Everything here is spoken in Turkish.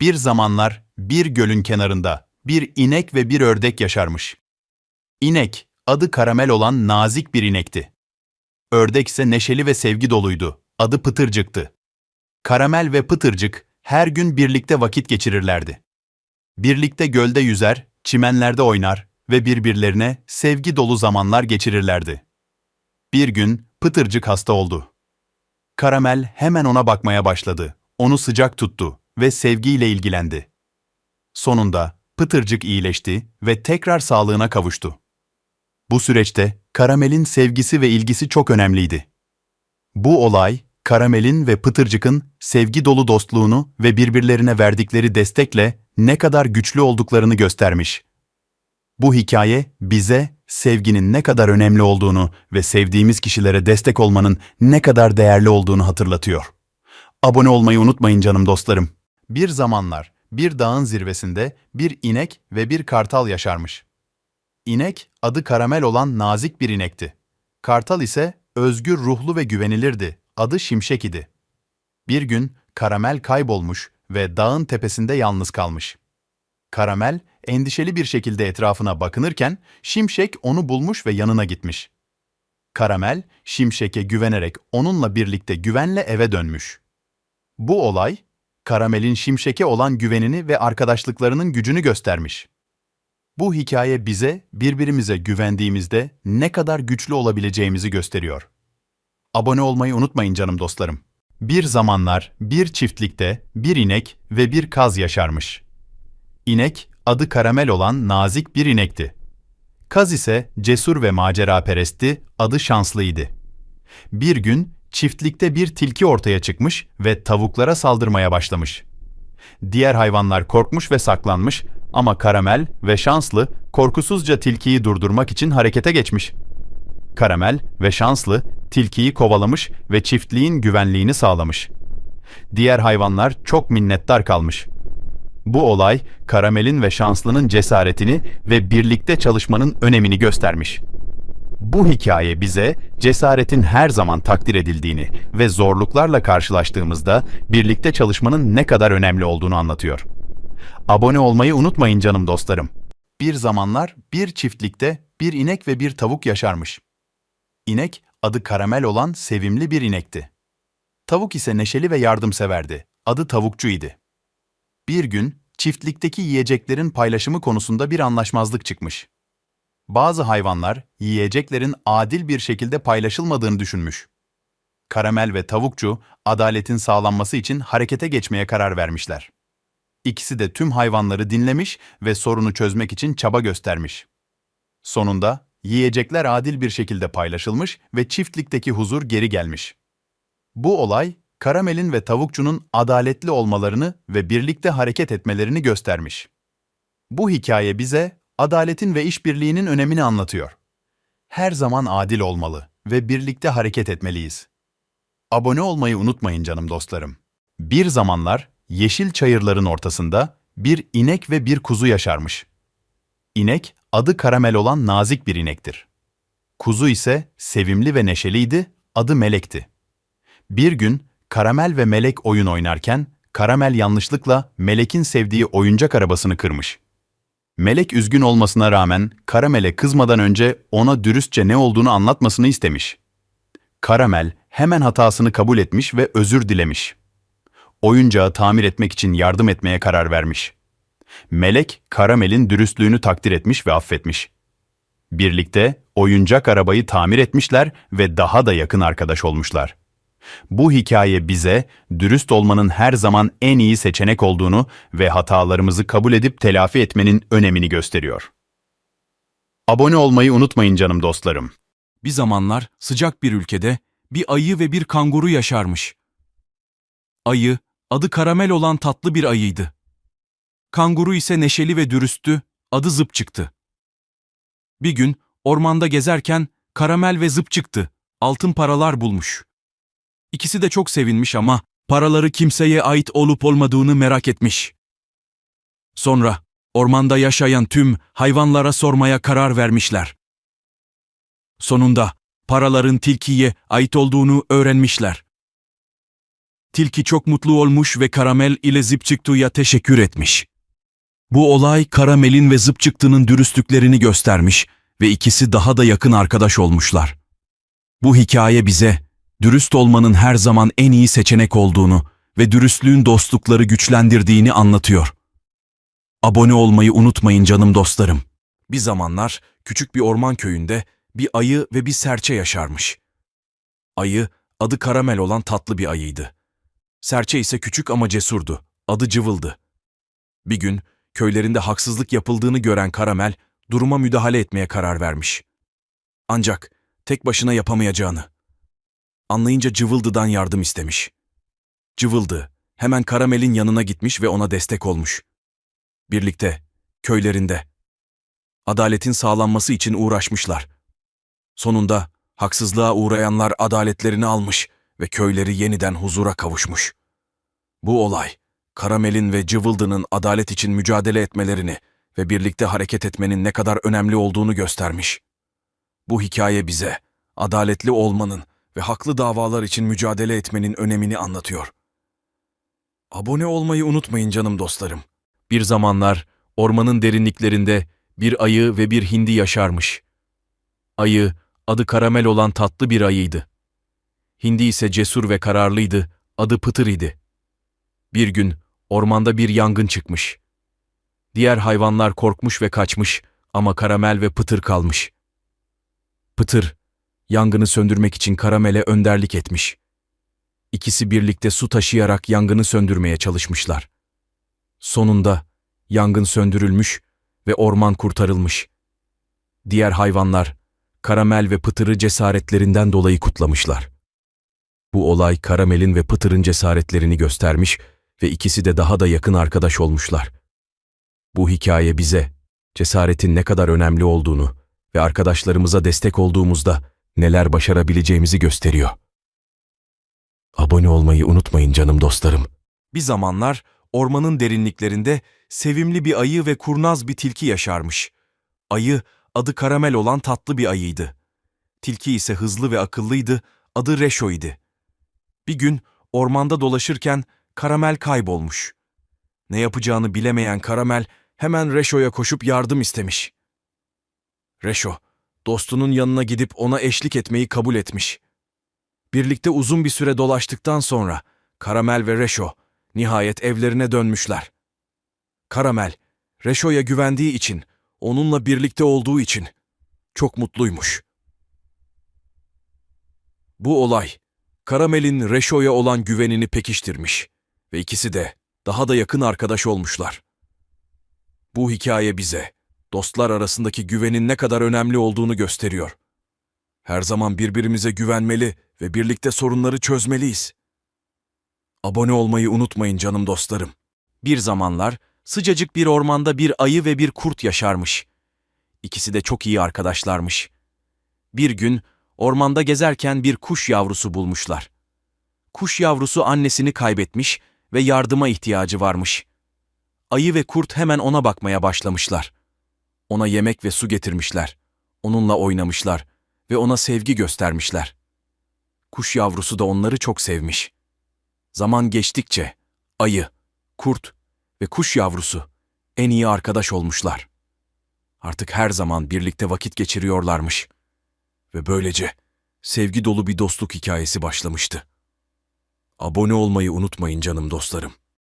Bir zamanlar bir gölün kenarında bir inek ve bir ördek yaşarmış. İnek, adı karamel olan nazik bir inekti. Ördek ise neşeli ve sevgi doluydu. Adı Pıtırcık'tı. Karamel ve Pıtırcık her gün birlikte vakit geçirirlerdi. Birlikte gölde yüzer, çimenlerde oynar ve birbirlerine sevgi dolu zamanlar geçirirlerdi. Bir gün Pıtırcık hasta oldu. Karamel hemen ona bakmaya başladı. Onu sıcak tuttu ve sevgiyle ilgilendi. Sonunda Pıtırcık iyileşti ve tekrar sağlığına kavuştu. Bu süreçte Karamel'in sevgisi ve ilgisi çok önemliydi. Bu olay, Karamel'in ve Pıtırcık'ın sevgi dolu dostluğunu ve birbirlerine verdikleri destekle ne kadar güçlü olduklarını göstermiş. Bu hikaye bize sevginin ne kadar önemli olduğunu ve sevdiğimiz kişilere destek olmanın ne kadar değerli olduğunu hatırlatıyor. Abone olmayı unutmayın canım dostlarım. Bir zamanlar bir dağın zirvesinde bir inek ve bir kartal yaşarmış. İnek adı Karamel olan nazik bir inekti. Kartal ise özgür ruhlu ve güvenilirdi. Adı Şimşek idi. Bir gün Karamel kaybolmuş ve dağın tepesinde yalnız kalmış. Karamel endişeli bir şekilde etrafına bakınırken Şimşek onu bulmuş ve yanına gitmiş. Karamel, Şimşek'e güvenerek onunla birlikte güvenle eve dönmüş. Bu olay, Karamel'in Şimşek'e olan güvenini ve arkadaşlıklarının gücünü göstermiş. Bu hikaye bize birbirimize güvendiğimizde ne kadar güçlü olabileceğimizi gösteriyor. Abone olmayı unutmayın canım dostlarım. Bir zamanlar bir çiftlikte bir inek ve bir kaz yaşarmış. İnek adı Karamel olan nazik bir inekti. Kaz ise cesur ve maceraperestti, adı Şanslıydı. Bir gün çiftlikte bir tilki ortaya çıkmış ve tavuklara saldırmaya başlamış. Diğer hayvanlar korkmuş ve saklanmış ama Karamel ve Şanslı korkusuzca tilkiyi durdurmak için harekete geçmiş. Karamel ve Şanslı tilkiyi kovalamış ve çiftliğin güvenliğini sağlamış. Diğer hayvanlar çok minnettar kalmış. Bu olay Karamel'in ve Şanslı'nın cesaretini ve birlikte çalışmanın önemini göstermiş. Bu hikaye bize cesaretin her zaman takdir edildiğini ve zorluklarla karşılaştığımızda birlikte çalışmanın ne kadar önemli olduğunu anlatıyor. Abone olmayı unutmayın canım dostlarım. Bir zamanlar bir çiftlikte bir inek ve bir tavuk yaşarmış. İnek adı Karamel olan sevimli bir inekti. Tavuk ise neşeli ve yardımseverdi. Adı Tavukçu idi. Bir gün çiftlikteki yiyeceklerin paylaşımı konusunda bir anlaşmazlık çıkmış. Bazı hayvanlar yiyeceklerin adil bir şekilde paylaşılmadığını düşünmüş. Karamel ve tavukçu adaletin sağlanması için harekete geçmeye karar vermişler. İkisi de tüm hayvanları dinlemiş ve sorunu çözmek için çaba göstermiş. Sonunda yiyecekler adil bir şekilde paylaşılmış ve çiftlikteki huzur geri gelmiş. Bu olay Karamel'in ve tavukçunun adaletli olmalarını ve birlikte hareket etmelerini göstermiş. Bu hikaye bize adaletin ve işbirliğinin önemini anlatıyor. Her zaman adil olmalı ve birlikte hareket etmeliyiz. Abone olmayı unutmayın canım dostlarım. Bir zamanlar yeşil çayırların ortasında bir inek ve bir kuzu yaşarmış. İnek adı karamel olan nazik bir inektir. Kuzu ise sevimli ve neşeliydi, adı Melek'ti. Bir gün Karamel ve Melek oyun oynarken Karamel yanlışlıkla Melek'in sevdiği oyuncak arabasını kırmış. Melek üzgün olmasına rağmen Karamel'e kızmadan önce ona dürüstçe ne olduğunu anlatmasını istemiş. Karamel hemen hatasını kabul etmiş ve özür dilemiş. Oyuncağı tamir etmek için yardım etmeye karar vermiş. Melek, Karamel'in dürüstlüğünü takdir etmiş ve affetmiş. Birlikte oyuncak arabayı tamir etmişler ve daha da yakın arkadaş olmuşlar. Bu hikaye bize dürüst olmanın her zaman en iyi seçenek olduğunu ve hatalarımızı kabul edip telafi etmenin önemini gösteriyor. Abone olmayı unutmayın canım dostlarım. Bir zamanlar sıcak bir ülkede bir ayı ve bir kanguru yaşarmış. Ayı, adı karamel olan tatlı bir ayıydı. Kanguru ise neşeli ve dürüsttü, adı Zıp çıktı. Bir gün ormanda gezerken karamel ve Zıp çıktı, altın paralar bulmuş. İkisi de çok sevinmiş ama paraları kimseye ait olup olmadığını merak etmiş. Sonra ormanda yaşayan tüm hayvanlara sormaya karar vermişler. Sonunda paraların tilkiye ait olduğunu öğrenmişler. Tilki çok mutlu olmuş ve Karamel ile Zipçiktu'ya teşekkür etmiş. Bu olay Karamel'in ve Zıpçıktı'nın dürüstlüklerini göstermiş ve ikisi daha da yakın arkadaş olmuşlar. Bu hikaye bize dürüst olmanın her zaman en iyi seçenek olduğunu ve dürüstlüğün dostlukları güçlendirdiğini anlatıyor. Abone olmayı unutmayın canım dostlarım. Bir zamanlar küçük bir orman köyünde bir ayı ve bir serçe yaşarmış. Ayı adı Karamel olan tatlı bir ayıydı. Serçe ise küçük ama cesurdu. Adı Cıvıl'dı. Bir gün köylerinde haksızlık yapıldığını gören Karamel duruma müdahale etmeye karar vermiş. Ancak tek başına yapamayacağını. Anlayınca Cıvıldı'dan yardım istemiş. Cıvıldı hemen Karamel'in yanına gitmiş ve ona destek olmuş. Birlikte, köylerinde, adaletin sağlanması için uğraşmışlar. Sonunda haksızlığa uğrayanlar adaletlerini almış ve köyleri yeniden huzura kavuşmuş. Bu olay, Karamel'in ve Cıvıldı'nın adalet için mücadele etmelerini ve birlikte hareket etmenin ne kadar önemli olduğunu göstermiş. Bu hikaye bize adaletli olmanın ve haklı davalar için mücadele etmenin önemini anlatıyor. Abone olmayı unutmayın canım dostlarım. Bir zamanlar ormanın derinliklerinde bir ayı ve bir hindi yaşarmış. Ayı, adı Karamel olan tatlı bir ayıydı. Hindi ise cesur ve kararlıydı, adı Pıtır idi. Bir gün ormanda bir yangın çıkmış. Diğer hayvanlar korkmuş ve kaçmış ama Karamel ve Pıtır kalmış. Pıtır, yangını söndürmek için Karamel'e önderlik etmiş. İkisi birlikte su taşıyarak yangını söndürmeye çalışmışlar. Sonunda yangın söndürülmüş ve orman kurtarılmış. Diğer hayvanlar Karamel ve Pıtır'ı cesaretlerinden dolayı kutlamışlar. Bu olay Karamel'in ve Pıtır'ın cesaretlerini göstermiş ve ikisi de daha da yakın arkadaş olmuşlar. Bu hikaye bize cesaretin ne kadar önemli olduğunu ve arkadaşlarımıza destek olduğumuzda neler başarabileceğimizi gösteriyor. Abone olmayı unutmayın canım dostlarım. Bir zamanlar ormanın derinliklerinde sevimli bir ayı ve kurnaz bir tilki yaşarmış. Ayı adı Karamel olan tatlı bir ayıydı. Tilki ise hızlı ve akıllıydı, adı Reşo idi. Bir gün ormanda dolaşırken Karamel kaybolmuş. Ne yapacağını bilemeyen Karamel hemen Reşo'ya koşup yardım istemiş. Reşo, dostunun yanına gidip ona eşlik etmeyi kabul etmiş. Birlikte uzun bir süre dolaştıktan sonra Karamel ve Reşo nihayet evlerine dönmüşler. Karamel, Reşo'ya güvendiği için, onunla birlikte olduğu için çok mutluymuş. Bu olay, Karamel'in Reşo'ya olan güvenini pekiştirmiş ve ikisi de daha da yakın arkadaş olmuşlar. Bu hikaye bize dostlar arasındaki güvenin ne kadar önemli olduğunu gösteriyor. Her zaman birbirimize güvenmeli ve birlikte sorunları çözmeliyiz. Abone olmayı unutmayın canım dostlarım. Bir zamanlar sıcacık bir ormanda bir ayı ve bir kurt yaşarmış. İkisi de çok iyi arkadaşlarmış. Bir gün ormanda gezerken bir kuş yavrusu bulmuşlar. Kuş yavrusu annesini kaybetmiş ve yardıma ihtiyacı varmış. Ayı ve kurt hemen ona bakmaya başlamışlar. Ona yemek ve su getirmişler. Onunla oynamışlar ve ona sevgi göstermişler. Kuş yavrusu da onları çok sevmiş. Zaman geçtikçe ayı, kurt ve kuş yavrusu en iyi arkadaş olmuşlar. Artık her zaman birlikte vakit geçiriyorlarmış. Ve böylece sevgi dolu bir dostluk hikayesi başlamıştı. Abone olmayı unutmayın canım dostlarım.